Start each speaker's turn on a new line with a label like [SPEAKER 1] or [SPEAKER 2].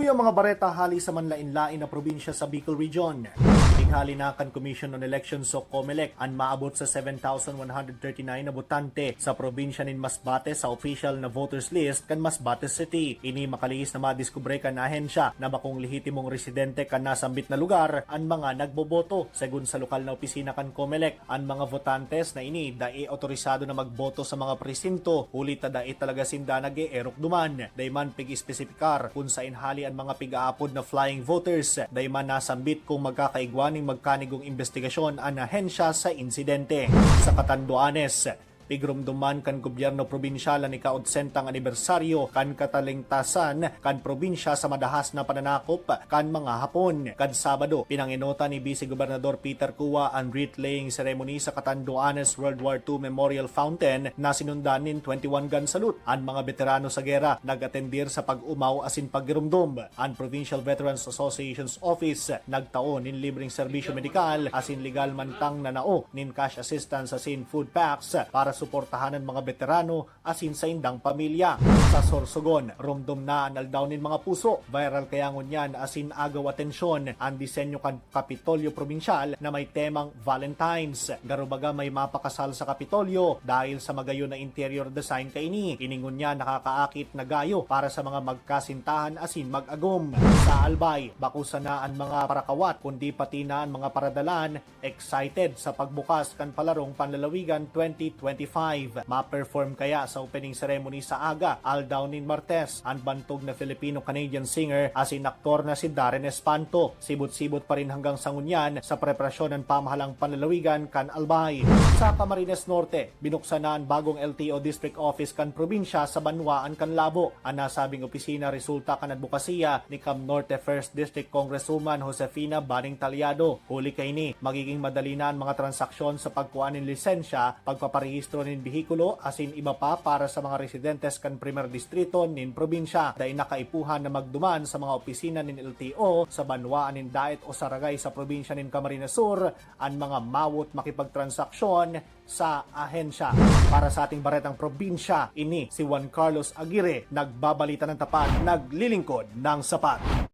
[SPEAKER 1] Tuyang mga bareta hali sa manlain-lain na probinsya sa Bicol Region. Tinghali na kan Commission on Elections o COMELEC ang maabot sa 7,139 na botante sa probinsya nin Masbate sa official na voters list kan Masbate City. Ini makalihis na madiskubre kan ahensya na bakong lehitimong residente kan nasambit na lugar ang mga nagboboto. Segun sa lokal na opisina kan COMELEC, ang mga votantes na ini dai otorisado na magboto sa mga presinto. Huli ta dai talaga sinda nag erok duman. Dai man pig espesifikar kung sa inhali ang mga pigaapod na flying voters. Dai man nasambit kung magkakaigwaning magkanigong investigasyon ang ahensya sa insidente. Sa Katanduanes, Pigrumduman kan gobyerno probinsyal ni kaudsentang anibersaryo kan katalingtasan kan probinsya sa madahas na pananakop kan mga Hapon. Kan Sabado, pinanginota ni Vice Gobernador Peter Cuwa ang wreath laying ceremony sa Katanduanes World War II Memorial Fountain na sinundan nin 21 gun salute. Ang mga veterano sa gera nag-atendir sa pag-umaw asin paggirumdum. Ang Provincial Veterans Association's Office nagtaon nin libreng serbisyo medikal asin legal mantang na nao nin cash assistance asin food packs para suportahan ang mga veterano asin sa indang pamilya. Sa Sorsogon, rumdum na ang aldaw nin mga puso. Viral kaya ngunyan asin agaw atensyon ang disenyo kan Kapitolyo Provincial na may temang Valentine's. Garubaga may mapakasal sa Kapitolyo dahil sa magayo na interior design kaini. Iningon niya nakakaakit na gayo para sa mga magkasintahan asin mag-agom. Sa Albay, bakusa na ang mga parakawat kundi pati na ang mga paradalan excited sa pagbukas kan palarong panlalawigan 2025. Ma-perform kaya sa opening ceremony sa aga Aldaunin Martes ang bantog na Filipino-Canadian singer asin aktor na si Darren Espanto. Sibot-sibot pa rin hanggang sa ngunyan sa preparasyon ng pamahalang panlalawigan kan Albay. Sa Camarines Norte, binuksan na ang bagong LTO District Office kan probinsya sa Banwaan kan Labo. Ang nasabing opisina resulta kan advokasya ni Cam Norte 1st District Congresswoman Josefina Baning Talyado. Huli kay ni, magiging madali na ang mga transaksyon sa pagkuha ng lisensya, pagpaparehistro ng bihikulo asin iba pa para sa mga residentes kan primer distrito nin probinsya. Dahil nakaipuhan na magduman sa mga opisina nin LTO sa Banwaan nin Daet o Saragay sa probinsya nin Camarines Sur ang mga mawot makipagtransaksyon sa ahensya. Para sa ating baretang probinsya, ini si Juan Carlos Aguirre, nagbabalita ng tapat, naglilingkod ng sapat.